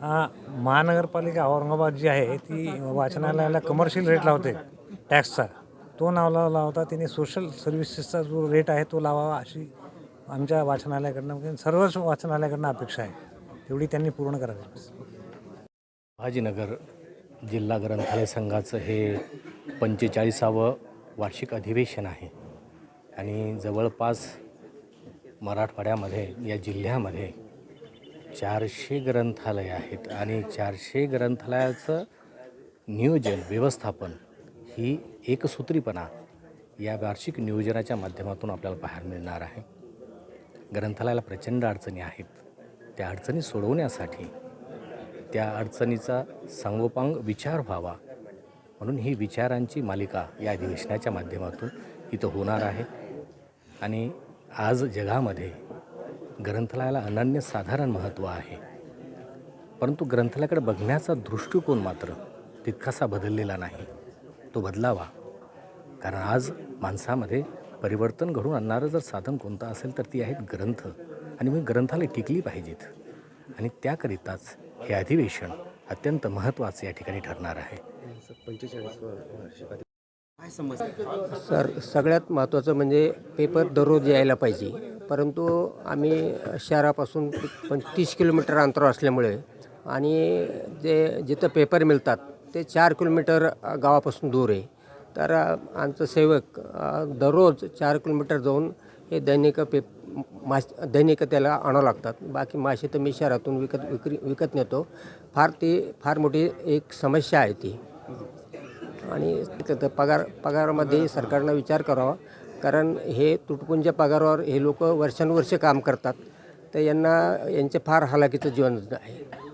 हा, महानगरपालिका औरंगाबाद जी आहे ती वाचनालयाला कमर्शियल रेट लावते टॅक्सचा तो नाव लावला होता तिने सोशल सर्व्हिसेसचा जो रेट आहे तो लावावा अशी आमच्या वाचनालयाकडनं म्हणजे सर्वच वाचनालयाकडनं अपेक्षा आहे. तेवढी त्यांनी पूर्ण करावी. भाजीनगर जिल्हा ग्रंथालय संघाचं हे पंचेचाळीसावं वार्षिक अधिवेशन आहे. आणि जवळपास मराठवाड्यामध्ये या जिल्ह्यामध्ये चारशे ग्रंथालय आहेत आणि चारशे ग्रंथालयाचं नियोजन व्यवस्थापन ही एकसूत्रीपणा या वार्षिक नियोजनाच्या माध्यमातून आपल्याला पाहायला मिळणार आहे. ग्रंथालयाला प्रचंड अडचणी आहेत. त्या अडचणी सोडवण्यासाठी त्या अडचणीचा सांगोपांग विचार व्हावा म्हणून ही विचारांची मालिका या अधिवेशनाच्या माध्यमातून इथं होणार आहे. आणि आज जगामध्ये ग्रंथालयाला अनन्यसाधारण महत्त्व आहे. परंतु ग्रंथालयाकडे बघण्याचा दृष्टिकोन मात्र तितकासा बदललेला नाही. तो बदलावा. कारण आज माणसामध्ये परिवर्तन घडून आणणारं जर साधन कोणतं असेल तर ती आहेत ग्रंथ. आणि मी ग्रंथालय टिकली पाहिजेत. आणि त्याकरिताच हे अधिवेशन अत्यंत महत्त्वाचं या ठिकाणी ठरणार आहे. सर सगळ्यात महत्त्वाचं म्हणजे पेपर दररोज यायला पाहिजे. परंतु आम्ही शहरापासून पण तीस किलोमीटर अंतर असल्यामुळे आणि जे जिथं पेपर मिळतात ते चार किलोमीटर गावापासून दूर आहे. तर आमचं सेवक दररोज चार किलोमीटर जाऊन हे दैनिक पेप मास दैनिक त्याला आणावं लागतात. बाकी मासे तर मी शहरातून विकत विक्री विकत नेतो. फार ती फार मोठी एक समस्या आहे ती. आणि पगार पगारामध्ये सरकारनं विचार करावा. कारण हे तुटपुंज पगारावर हे लोक वर्षानुवर्षे काम करतात. तर यांना यांचे फार हालाकीचं जीवन आहे.